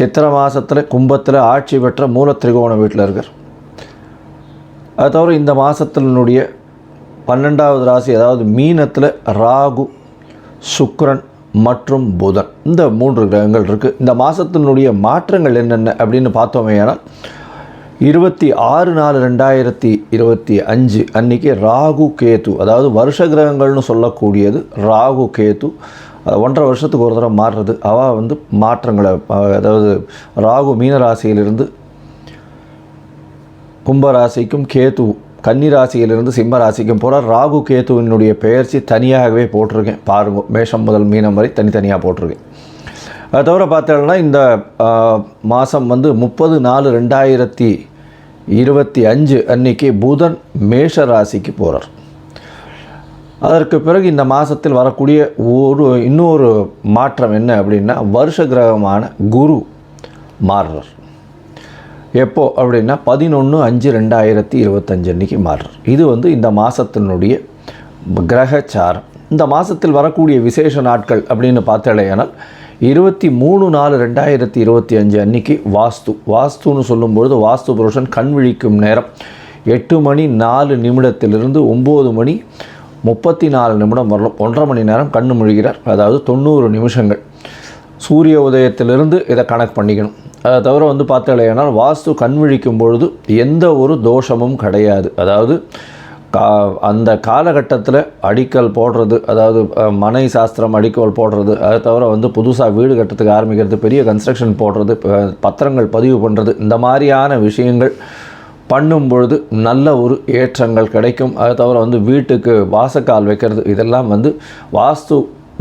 சித்திர மாதத்தில் கும்பத்தில் ஆட்சி பெற்ற மூல திரிகோண வீட்டில் இருக்கார். அது தவிர இந்த மாதத்தினுடைய பன்னெண்டாவது ராசி அதாவது மீனத்தில் ராகு சுக்ரன் மற்றும் புதன். இந்த மூன்று கிரகங்கள் இருக்குது இந்த மாதத்தினுடைய மாற்றங்கள் என்னென்ன அப்படின்னு பார்த்தோமேயானால் இருபத்தி ஆறு நாலு ரெண்டாயிரத்தி இருபத்தி அஞ்சு அன்றைக்கி ராகு கேது அதாவது வருஷ கிரகங்கள்னு சொல்லக்கூடியது ராகு கேது ஒன்றரை வருஷத்துக்கு ஒரு தடவை மாறுறது. அவள் வந்து மாற்றங்களை அதாவது ராகு மீனராசியிலிருந்து கும்பராசிக்கும் கேது கன்னிராசியிலிருந்து சிம்ம ராசிக்கும் போகிறார் ராகு கேத்துவினுடைய பெயர்ச்சி தனியாகவே போட்டிருக்கேன். பாருங்க மேஷம் முதல் மீனம் வரை தனித்தனியாக போட்டிருக்கேன். அது தவிர பார்த்தோம்னா இந்த மாதம் வந்து முப்பது நாலு ரெண்டாயிரத்தி இருபத்தி அஞ்சு அன்னைக்கு புதன் மேஷ ராசிக்கு போகிறார் அதற்கு பிறகு இந்த மாதத்தில் வரக்கூடிய ஒரு இன்னொரு மாற்றம் என்ன அப்படின்னா வருஷ கிரகமான குரு மாறுறார். எப்போ அப்படின்னா பதினொன்று அஞ்சு ரெண்டாயிரத்தி இருபத்தஞ்சு அன்றைக்கி மாறுறார். இது வந்து இந்த மாதத்தினுடைய கிரகச்சாரம். இந்த மாதத்தில் வரக்கூடிய விசேஷ நாட்கள் அப்படின்னு பார்த்தாலேயானால் இருபத்தி மூணு நாலு ரெண்டாயிரத்தி இருபத்தி அஞ்சு அன்னைக்கு வாஸ்து. வாஸ்துன்னு சொல்லும்பொழுது வாஸ்து புருஷன் கண் விழிக்கும் நேரம் எட்டு மணி நாலு நிமிடத்திலிருந்து ஒம்பது மணி முப்பத்தி நாலு நிமிடம் வரலாம் ஒன்றரை மணி நேரம் கண்ணு முழுகிறார். அதாவது தொண்ணூறு நிமிஷங்கள். சூரிய உதயத்திலிருந்து இதை கணக்கு பண்ணிக்கணும். அதை தவிர வந்து பார்த்தாலேனால் வாஸ்து கண் விழிக்கும் பொழுது எந்த ஒரு தோஷமும் கிடையாது. அதாவது கா அந்த காலகட்டத்தில் அடிக்கல் போடுறது அதாவது மனை சாஸ்திரம் அடிக்கல் போடுறது அதை தவிர வந்து புதுசாக வீடு கட்டுறதுக்கு ஆரம்பிக்கிறது பெரிய கன்ஸ்ட்ரக்ஷன் போடுறது பத்திரங்கள் பதிவு பண்ணுறது இந்த மாதிரியான விஷயங்கள் பண்ணும் பொழுது நல்ல ஒரு ஏற்றங்கள் கிடைக்கும். அதை தவிர வந்து வீட்டுக்கு வாசக்கால் வைக்கிறது இதெல்லாம் வந்து வாஸ்து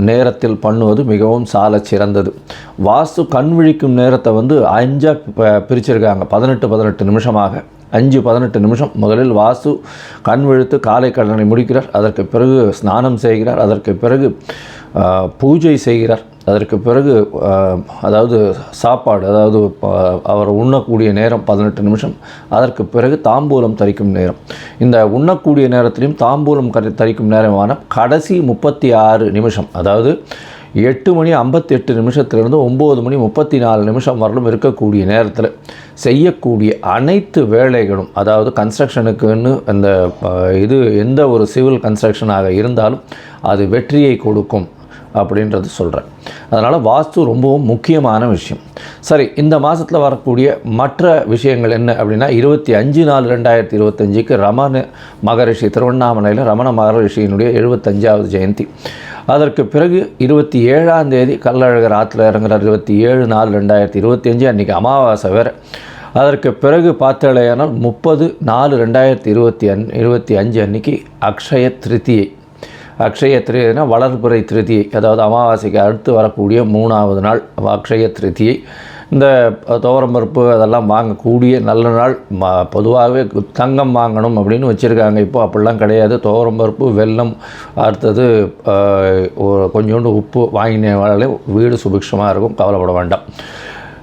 நேரத்தில் பண்ணுவது மிகவும் சால சிறந்தது. வாஸ்து கண் விழிக்கும் நேரத்தை வந்து அஞ்சாக பிரிச்சிருக்காங்க. பதினெட்டு பதினெட்டு நிமிஷமாக. அஞ்சு பதினெட்டு நிமிஷம் முதலில் வாஸ்து கண் விழுத்து காலை கடனை முடிக்கிறார். அதற்கு பிறகு ஸ்நானம் செய்கிறார். அதற்கு பிறகு பூஜை செய்கிறார். அதற்கு பிறகு அதாவது சாப்பாடு அதாவது அவர் உண்ணக்கூடிய நேரம் பதினெட்டு நிமிஷம். அதற்கு பிறகு தாம்பூலம் தரிக்கும் நேரம். இந்த உண்ணக்கூடிய நேரத்திலையும் தாம்பூலம் தரிக்கும் நேரமான கடைசி முப்பத்தி ஆறு நிமிஷம் அதாவது எட்டு மணி ஐம்பத்தி எட்டு நிமிஷத்துலேருந்து ஒம்பது மணி முப்பத்தி நாலு நிமிஷம் வரலும் இருக்கக்கூடிய நேரத்தில் செய்யக்கூடிய அனைத்து வேலைகளும் அதாவது கன்ஸ்ட்ரக்ஷனுக்குன்னு அந்த இது எந்த ஒரு சிவில் கன்ஸ்ட்ரக்ஷனாக இருந்தாலும் அது வெற்றியை கொடுக்கும். அப்படின்றது சொல்கிறேன் அதனால் வாஸ்து ரொம்பவும் முக்கியமான விஷயம். சரி இந்த மாதத்தில் வரக்கூடிய மற்ற விஷயங்கள் என்ன அப்படின்னா இருபத்தி அஞ்சு நாலு ரெண்டாயிரத்தி இருபத்தஞ்சுக்கு ரமண மகரிஷி திருவண்ணாமலையில் ரமண மகரிஷியினுடைய எழுபத்தஞ்சாவது ஜெயந்தி. அதற்கு பிறகு இருபத்தி ஏழாம் தேதி கல்லழகர் ஆற்றுல இறங்குறார். இருபத்தி ஏழு நாலு ரெண்டாயிரத்தி இருபத்தி அஞ்சு அன்றைக்கி அமாவாசை வேறு. அதற்கு பிறகு பார்த்தாலேயானால் முப்பது நாலு ரெண்டாயிரத்தி இருபத்தி அன் இருபத்தி அஞ்சு அன்றைக்கி அக்ஷய திருத்தியை அக்ஷய திருதினா வளர்புறை திருதியை அதாவது அமாவாசைக்கு அடுத்து வரக்கூடிய மூணாவது நாள் அக்ஷய திருதியை இந்த துவரம்பருப்பு அதெல்லாம் வாங்கக்கூடிய நல்ல நாள். ம பொதுவாகவே தங்கம் வாங்கணும் அப்படின்னு வச்சுருக்காங்க. இப்போ அப்படிலாம் கிடையாது. துவரம்பருப்பு வெல்லம் அடுத்தது கொஞ்சோண்டு உப்பு வாங்கினாலே வீடு சுபிக்ஷமாக இருக்கும். கவலைப்பட வேண்டாம்.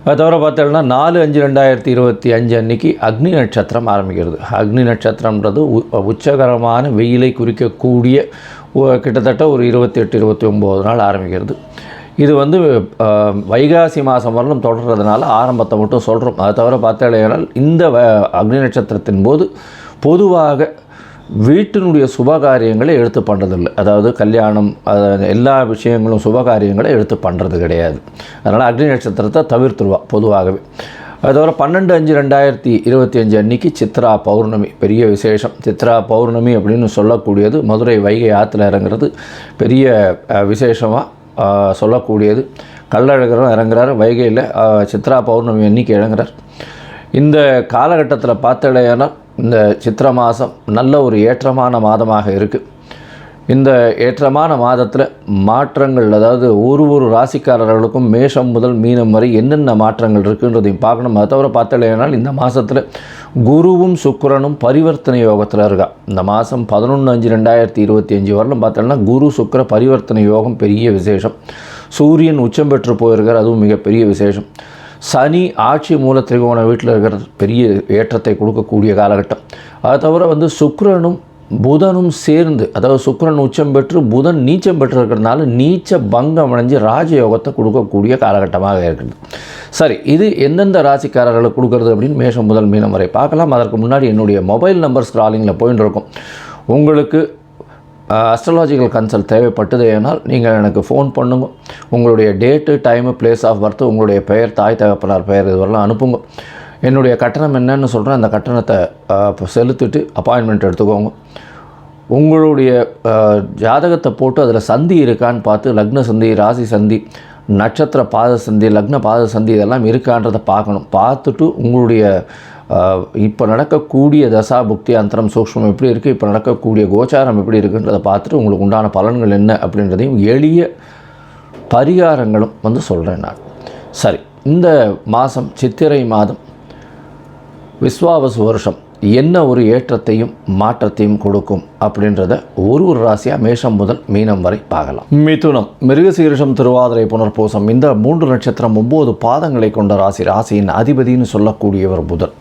அது தவிர பார்த்தோம்னா நாலு அஞ்சு ரெண்டாயிரத்தி இருபத்தி அஞ்சு அன்னைக்கு அக்னி நட்சத்திரம் ஆரம்பிக்கிறது. அக்னி நட்சத்திரம்ன்றது உ- உச்சகரமான வெயிலை குறிக்கக்கூடிய கிட்டத்தட்ட ஒரு இருபத்தி எட்டு இருபத்தி ஒம்பது நாள் ஆரம்பிக்கிறது. இது வந்து வைகாசி மாதம் வரலும் தொடர்றதுனால ஆரம்பத்தை மட்டும் சொல்கிறோம் அதை தவிர பார்த்தாலேனால் இந்த வ- அக்னி நட்சத்திரத்தின் போது பொதுவாக வீட்டினுடைய சுபகாரியங்களை எடுத்து பண்ணுறதில்லை அதாவது கல்யாணம் எல்லா விஷயங்களும் சுபகாரியங்களை எடுத்து பண்ணுறது கிடையாது. அதனால் அக்னி நட்சத்திரத்தை தவிர்த்துருவா பொதுவாகவே. அது தவிர பன்னெண்டு அஞ்சு ரெண்டாயிரத்தி இருபத்தி அஞ்சு அன்னைக்கு சித்ரா பௌர்ணமி. பெரிய விசேஷம். சித்ரா பௌர்ணமி அப்படின்னு சொல்லக்கூடியது மதுரை வைகை ஆற்றுல இறங்குறது. பெரிய விசேஷமாக சொல்லக்கூடியது. கள்ளழகரும் இறங்குறாரு. வைகையில் சித்ரா பௌர்ணமி அன்னைக்கு இறங்குறார். இந்த காலகட்டத்தில் பார்த்தடையானால் இந்த சித்திர மாதம் நல்ல ஒரு ஏற்றமான மாதமாக இருக்குது இந்த ஏற்றமான மாதத்தில் மாற்றங்கள் அதாவது ஒரு ஒரு ராசிக்காரர்களுக்கும் மேஷம் முதல் மீனம் வரை என்னென்ன மாற்றங்கள் இருக்குன்றதையும் பார்க்கணும். அதை தவிர பார்த்தலையானால் இந்த மாதத்தில் குருவும் சுக்கரனும் பரிவர்த்தனை யோகத்தில் இருக்கா. இந்த மாதம் பதினொன்று அஞ்சு ரெண்டாயிரத்தி இருபத்தி அஞ்சு வரலும் பார்த்தோம்னா குரு சுக்கர பரிவர்த்தனை யோகம் பெரிய விசேஷம். சூரியன் உச்சம் பெற்று போயிருக்கார் அதுவும் மிகப்பெரிய விசேஷம். சனி ஆட்சி மூல திரிகோண வீட்டில் இருக்கிறது பெரிய ஏற்றத்தை கொடுக்கக்கூடிய காலகட்டம். அதை தவிர வந்து சுக்கரனும் புதனும் சேர்ந்து அதாவது சுக்கிரன் உச்சம் பெற்று புதன் நீச்சம் பெற்று இருக்கிறதுனால நீச்ச பங்கம் அடைஞ்சு ராஜயோகத்தை கொடுக்கக்கூடிய காலகட்டமாக இருக்குது. சரி இது எந்தெந்த ராசிக்காரர்களுக்கு கொடுக்கறது அப்படின்னு மேஷம் முதல் மீனம் வரை பார்க்கலாம். அதற்கு முன்னாடி என்னுடைய மொபைல் நம்பர் ஸ்க்ராலிங்கில் போயின்னு இருக்கும். உங்களுக்கு அஸ்ட்ராலாஜிக்கல் கன்சல்ட் தேவைப்பட்டது ஏனால் நீங்கள் எனக்கு ஃபோன் பண்ணுங்க. உங்களுடைய date time place of birth உங்களுடைய பெயர் தாய் தகப்பனார் பெயர் இதுவரெல்லாம் அனுப்புங்க. என்னுடைய கட்டணம் என்னன்னு சொல்கிறேன் அந்த கட்டணத்தை செலுத்திட்டு அப்பாயின்மெண்ட் எடுத்துக்கோங்க. உங்களுடைய ஜாதகத்தை போட்டு அதில் சந்தி இருக்கான்னு பார்த்து லக்ன சந்தி ராசி சந்தி நட்சத்திர பாத சந்தி லக்ன பாத சந்தி இதெல்லாம் இருக்கான்றதை பார்க்கணும். பார்த்துட்டு உங்களுடைய இப்போ நடக்கக்கூடிய தசா புக்தி அந்தரம் சூக்ஷ்மம் எப்படி இருக்குது இப்போ நடக்கக்கூடிய கோச்சாரம் எப்படி இருக்குன்றதை பார்த்துட்டு உங்களுக்கு உண்டான பலன்கள் என்ன அப்படின்றதையும் எளிய பரிகாரங்களும் வந்து சொல்கிறேன் நான். சரி இந்த மாதம் சித்திரை மாதம் விஸ்வாவசு வருஷம் என்ன ஒரு ஏற்றத்தையும் மாற்றத்தையும் கொடுக்கும் அப்படின்றத ஒரு ஒரு ராசியாக மேஷம் முதல் மீனம் வரை பார்க்கலாம். மிதுனம் மிருகசீரிஷம் திருவாதிரை புனர்பூசம் இந்த மூன்று நட்சத்திரம் ஒம்பது பாதங்களை கொண்ட ராசி. ராசியின் அதிபதின்னு சொல்லக்கூடியவர் புதன்.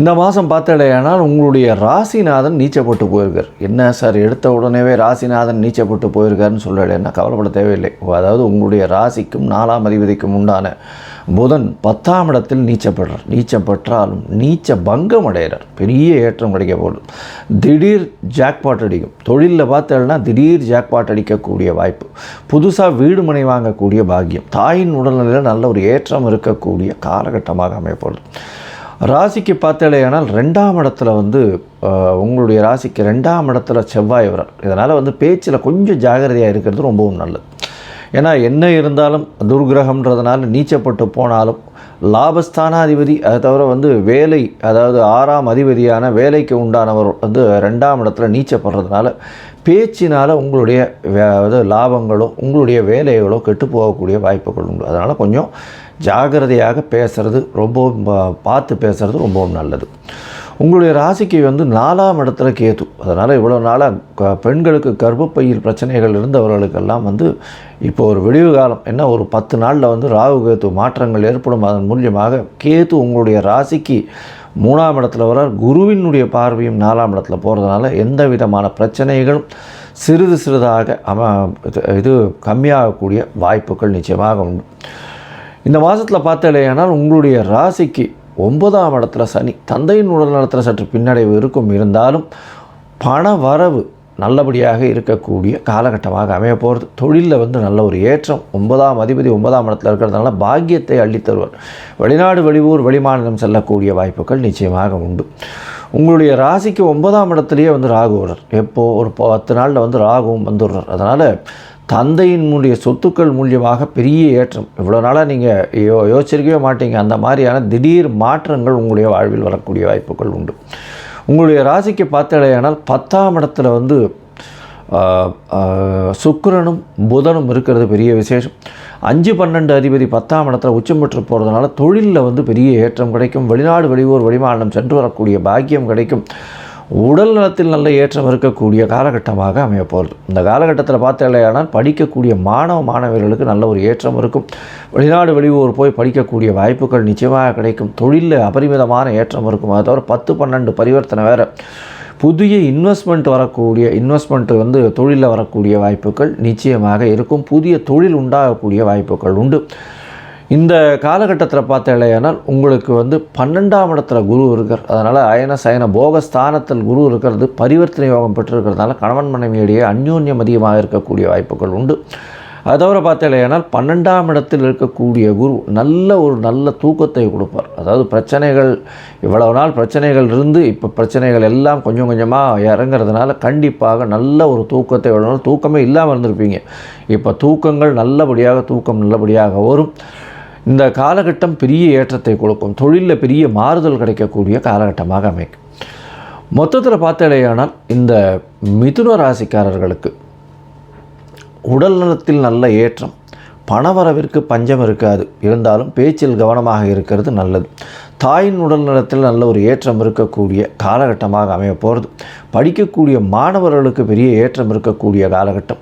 இந்த மாதம் பார்த்தடையானால் உங்களுடைய ராசிநாதன் நீச்சப்பட்டு போயிருக்கார். என்ன சார் எடுத்த உடனேவே ராசிநாதன் நீச்சப்பட்டு போயிருக்காருன்னு சொல்லலைன்னா கவலைப்பட தேவையில்லை. அதாவது உங்களுடைய ராசிக்கும் நாலாம் அதிபதிக்கும் உண்டான புதன் பத்தாம் இடத்தில் நீச்சப்படுறார். நீச்சம் பெற்றாலும் நீச்ச பங்கம் அடைகிறார் பெரிய ஏற்றம் கிடைக்க போடும் திடீர் ஜாக்பாட் அடிக்கும். தொழிலில் பார்த்தேன்னா திடீர் ஜாக்பாட் அடிக்கக்கூடிய வாய்ப்பு. புதுசாக வீடு மனை வாங்கக்கூடிய பாக்கியம். தாயின் உடல்நிலையில் நல்ல ஒரு ஏற்றம் இருக்கக்கூடிய காலகட்டமாக அமையப்படும் ராசிக்கு பார்த்தலையானால் ரெண்டாம் இடத்துல வந்து உங்களுடைய ராசிக்கு ரெண்டாம் இடத்துல செவ்வாய் வரார். இதனால் வந்து பேச்சில் கொஞ்சம் ஜாகிரதையாக இருக்கிறது ரொம்பவும் நல்லது. ஏன்னா என்ன இருந்தாலும் துர்கிரகம்ன்றதுனால நீச்சப்பட்டு போனாலும் லாபஸ்தானாதிபதி அதை தவிர வந்து வேலை அதாவது ஆறாம் அதிபதியான வேலைக்கு உண்டானவர் வந்து ரெண்டாம் இடத்துல நீச்சப்படுறதுனால பேச்சினால் உங்களுடைய வே- அதாவது லாபங்களோ உங்களுடைய வேலைகளோ கெட்டு போகக்கூடிய வாய்ப்புகள் உண்டு. அதனால் கொஞ்சம் ஜாகிரதையாக பேசுகிறது ரொம்பவும் பா- பார்த்து பேசுகிறது ரொம்பவும் நல்லது. உங்களுடைய ராசிக்கு வந்து நாலாம் இடத்துல கேது. அதனால் இவ்வளோ நாளாக பெண்களுக்கு கர்ப்பப்பையில் பிரச்சனைகள் இருந்தவர்களுக்கெல்லாம் வந்து இப்போ ஒரு விடிவு காலம். என்ன ஒரு பத்து நாளில் வந்து ராகு கேது மாற்றங்கள் ஏற்படும். அதன் மூலியமாக கேது உங்களுடைய ராசிக்கு மூணாம் இடத்துல வர குருவினுடைய பார்வையும் நாலாம் இடத்துல போகிறதுனால எந்த விதமான பிரச்சனைகளும் சிறிது சிறிதாக அம இது- இது கம்மியாகக்கூடிய வாய்ப்புகள் நிச்சயமாக உண்டு. இந்த மாதத்தில் பார்த்தடையானால் உங்களுடைய ராசிக்கு ஒன்பதாம் இடத்துல சனி தந்தையின் உடல் நலத்தில் சற்று பின்னடைவு இருக்கும். இருந்தாலும் பண வரவு நல்லபடியாக இருக்கக்கூடிய காலகட்டமாக அமைய போகிறது தொழிலில் வந்து நல்ல ஒரு ஏற்றம். ஒன்பதாம் அதிபதி ஒன்பதாம் இடத்துல இருக்கிறதுனால பாக்கியத்தை அள்ளித்தருவார். வெளிநாடு வெளியூர் வெளிமாநிலம் செல்லக்கூடிய வாய்ப்புகள் நிச்சயமாக உண்டு. உங்களுடைய ராசிக்கு ஒன்பதாம் இடத்துலையே வந்து ராகு வர்றார். எப்போது ஒரு பத்து நாளில் வந்து ராகுவும் வந்துடுறார். அதனால் தந்தையினுடைய சொத்துக்கள் மூலியமாக பெரிய ஏற்றம். இவ்வளோ நாளாக நீங்கள் யோ யோசிச்சிருக்கவே மாட்டீங்க. அந்த மாதிரியான திடீர் மாற்றங்கள் உங்களுடைய வாழ்வில் வரக்கூடிய வாய்ப்புகள் உண்டு. உங்களுடைய ராசிக்கு பார்த்தடையானால் பத்தாம் இடத்துல வந்து சுக்கரனும் புதனும் இருக்கிறது பெரிய விசேஷம். அஞ்சு பன்னெண்டு அதிபதி பத்தாம் இடத்துல உச்சம் பெற்று போகிறதுனால தொழிலில் வந்து பெரிய ஏற்றம் கிடைக்கும். வெளிநாடு வெளியூர் வெளிமாநிலம் சென்று வரக்கூடிய பாக்கியம் கிடைக்கும். உடல் நலத்தில் நல்ல ஏற்றம் இருக்கக்கூடிய காலகட்டமாக அமையப்போகிறது. இந்த காலகட்டத்தில் பார்த்தாலேயானால் படிக்கக்கூடிய மாணவ மாணவியர்களுக்கு நல்ல ஒரு ஏற்றம் இருக்கும். வெளிநாடு வெளியூர் போய் படிக்கக்கூடிய வாய்ப்புகள் நிச்சயமாக கிடைக்கும். தொழிலில் அபரிமிதமான ஏற்றம் இருக்கும். அதை தவிர பத்து பன்னெண்டு பரிவர்த்தனை வேறு. புதிய இன்வெஸ்ட்மெண்ட் வரக்கூடிய இன்வெஸ்ட்மெண்ட் வந்து தொழிலில் வரக்கூடிய வாய்ப்புகள் நிச்சயமாக இருக்கும். புதிய தொழில் உண்டாகக்கூடிய வாய்ப்புகள் உண்டு. இந்த காலகட்டத்தில் பார்த்தேனால் உங்களுக்கு வந்து பன்னெண்டாம் இடத்துல குரு இருக்கார். அதனால் அயன சயன போக ஸ்தானத்தில் குரு இருக்கிறது பரிவர்த்தனை யோகம் பெற்றிருக்கிறதுனால கணவன் மனைவியிடையே அந்யோன்யம் அதிகமாக இருக்கக்கூடிய வாய்ப்புகள் உண்டு. அதை தவிர பார்த்தேனால் பன்னெண்டாம் இடத்தில் இருக்கக்கூடிய குரு நல்ல ஒரு நல்ல தூக்கத்தை கொடுப்பார். அதாவது பிரச்சனைகள் இவ்வளவு நாள் பிரச்சனைகள் இருந்து இப்போ பிரச்சனைகள் எல்லாம் கொஞ்சம் கொஞ்சமாக இறங்குறதுனால கண்டிப்பாக நல்ல ஒரு தூக்கத்தை இவ்வளோ நாள் தூக்கமே இல்லாமல் இருந்திருப்பீங்க. இப்போ தூக்கங்கள் நல்லபடியாக தூக்கம் நல்லபடியாக வரும். இந்த காலகட்டம் பெரிய ஏற்றத்தை கொடுக்கும். தொழிலில் பெரிய மாறுதல் கிடைக்கக்கூடிய காலகட்டமாக அமைக்கும். மொத்தத்தில் பார்த்தாலேயானால் இந்த மிதுன ராசிக்காரர்களுக்கு உடல் நலத்தில் நல்ல ஏற்றம் பணவரவிற்கு பஞ்சம் இருக்காது. இருந்தாலும் பேச்சில் கவனமாக இருக்கிறது நல்லது. தாயின் உடல் நலத்தில் நல்ல ஒரு ஏற்றம் இருக்கக்கூடிய காலகட்டமாக அமைய போகிறது. படிக்கக்கூடிய மாணவர்களுக்கு பெரிய ஏற்றம் இருக்கக்கூடிய காலகட்டம்.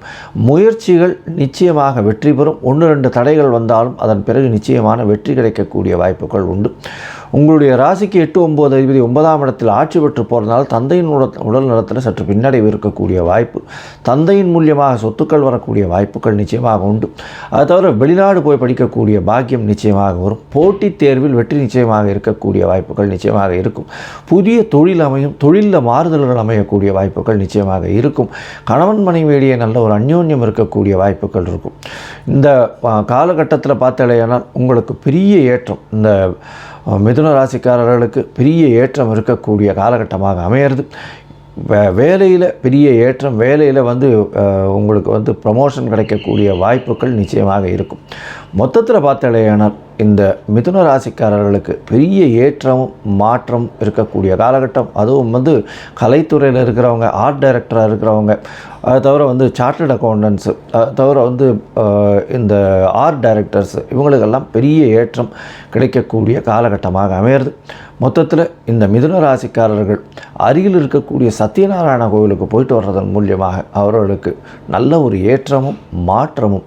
முயற்சிகள் நிச்சயமாக வெற்றி பெறும். ஒன்று ரெண்டு தடைகள் வந்தாலும் அதன் பிறகு நிச்சயமான வெற்றி கிடைக்கக்கூடிய வாய்ப்புகள் உண்டு. உங்களுடைய ராசிக்கு எட்டு ஒம்பது அதிபதி ஒன்பதாம் இடத்தில் ஆட்சி பெற்று போகிறதுனால தந்தையின் உடல் உடல் நலத்தில் சற்று பின்னடைவு இருக்கக்கூடிய வாய்ப்பு. தந்தையின் மூலியமாக சொத்துக்கள் வரக்கூடிய வாய்ப்புகள் நிச்சயமாக உண்டு. அது தவிர வெளிநாடு போய் படிக்கக்கூடிய பாக்கியம் நிச்சயமாக வரும். போட்டித் தேர்வில் வெற்றி நிச்சயமாக இருக்கக்கூடிய வாய்ப்புகள் நிச்சயமாக இருக்கும். புதிய தொழில் அமையும் தொழிலில் மாறுதல்கள் அமையக்கூடிய வாய்ப்புகள் நிச்சயமாக இருக்கும். கணவன் மனைவியிடையே நல்ல ஒரு அந்யோன்யம் இருக்கக்கூடிய வாய்ப்புகள் இருக்கும். இந்த காலகட்டத்தில் பார்த்தாலேயானால் உங்களுக்கு பெரிய ஏற்றம். இந்த மிதுன ராசிக்காரர்களுக்கு பெரிய ஏற்றம் இருக்கக்கூடிய காலகட்டமாக அமையிறது. வே வேலையில் பெரிய ஏற்றம் வேலையில் வந்து உங்களுக்கு வந்து ப்ரமோஷன் கிடைக்கக்கூடிய வாய்ப்புகள் நிச்சயமாக இருக்கும். மொத்தத்தில் பார்த்தாலேயானால் இந்த மிதுன ராசிக்காரர்களுக்கு பெரிய ஏற்றமும் மாற்றம் இருக்கக்கூடிய காலகட்டம். அதுவும் வந்து கலைத்துறையில் இருக்கிறவங்க ஆர்ட் டைரக்டராக இருக்கிறவங்க. அது தவிர வந்து சார்ட்டர்ட் அக்கௌண்டன்ஸு அது தவிர வந்து இந்த ஆர்ட் டைரக்டர்ஸ் இவங்களுக்கெல்லாம் பெரிய ஏற்றம் கிடைக்கக்கூடிய காலகட்டமாக அமையிறது. மொத்தத்தில் இந்த மிதுன ராசிக்காரர்கள் அருகில் இருக்கக்கூடிய சத்யநாராயண கோவிலுக்கு போயிட்டு வர்றதன் மூலியமாக அவர்களுக்கு நல்ல ஒரு ஏற்றமும் மாற்றமும்